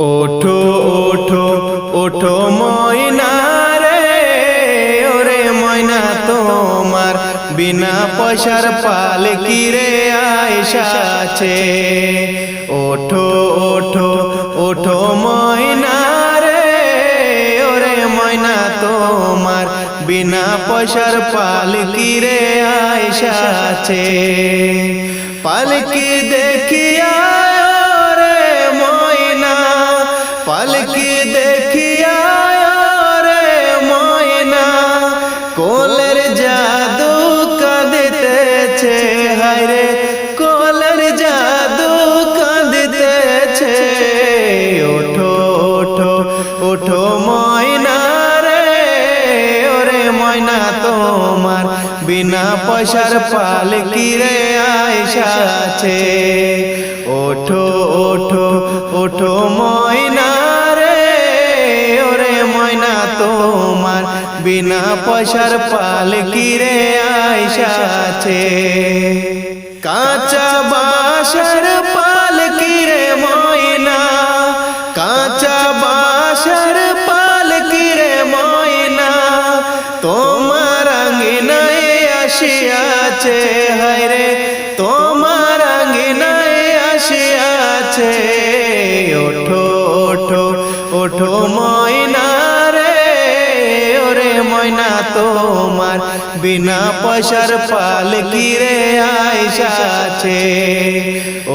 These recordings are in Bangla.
ওঠো ওঠো ওঠো ময়না রে, ওরে ময়না তোমার বিনা পয়সার পাল কিরে আয়সাছে ওঠো ওঠো ওঠো ময়না রে, ওরে ময়না তোমার বিনা পয়সার পাল কিরে আয়সাছে পালকি দেখিয়া পালকি দেখিয়া রে ময়না কোলের জাদু কাঁদিতেছে। হায়রে কোলের জাদু কাঁদিতেছে। ওঠো ওঠো ওঠো ময়না রে ওরে ময়না তোমার। বিনা পয়সার পাল কিরে আয়সাছে ওঠো ওঠো ওঠো ময়না বিনা পয়সার পাল কিরে আয়সাছে কাঁচা বাঁশের পাল কিরে ময়না। কাঁচা বাঁশের পাল কিরে ময়না। তোমার আঙ্গিনায় আসিয়াছে হায়রে তোমার আঙ্গিনায় আসিয়াছে ওঠো ওঠো ওঠো ময়না। তোমার বিনা পয়সার পাল কিরে আয়সাছে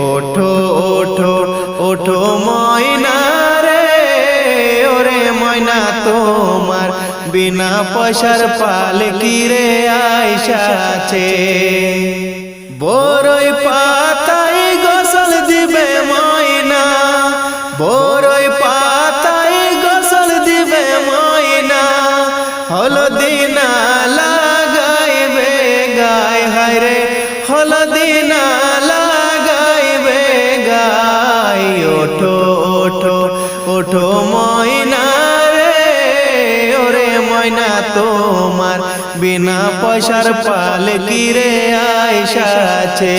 ওঠো ওঠো ওঠো ময়না রে, ওরে ময়না তোমার বিনা পয়সার পাল কিরে আয়সাছে বড়ই পাতাই গোসল দিবে ময়না বড়ই পাতাই গোসল দিবে ময়না হলদিনা হলদিনা লাগাইবে গায় ওঠো ওঠো ওঠো ময়না রে, ওরে ময়না তোমার, বিনা পয়সার পাল কিরে আয়সাছে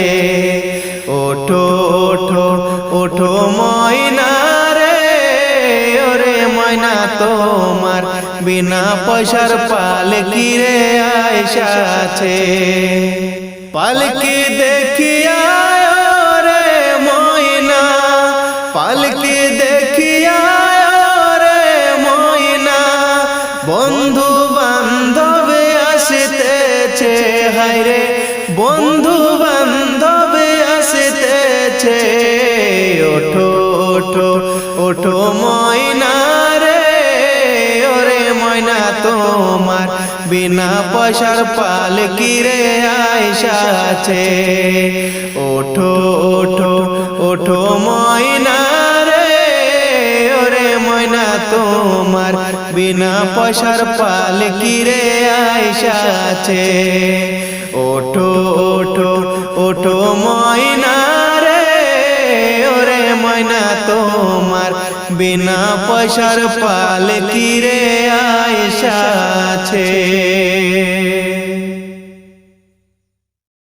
ওঠো ওঠো ওঠো ময়না রে, ওরে ময়না তোমার, বিনা পয়সার পাল কিরে আয়সাছে পালকি দেখিয়া রে ময়না, পালকি দেখিয়া রে ময়না বন্ধু বান্ধব আসিতেছে হায়রে বন্ধু বান্ধব আসিতেছে, ওঠো ওঠো ওঠো ময়না রে, ওরে ময়না তোমার বিনা পয়সার পাল কিরে আয়সাছে ওঠো ওঠো ওঠো ময়না রে, ওরে ময়না তোমার। বিনা পয়সার পাল কিরে আয়সাছে ওঠো ওঠো ওঠো ময়না রে, ওরে ময়না তোমার। বিনা পয়সার পাল কিরে আয়সাছে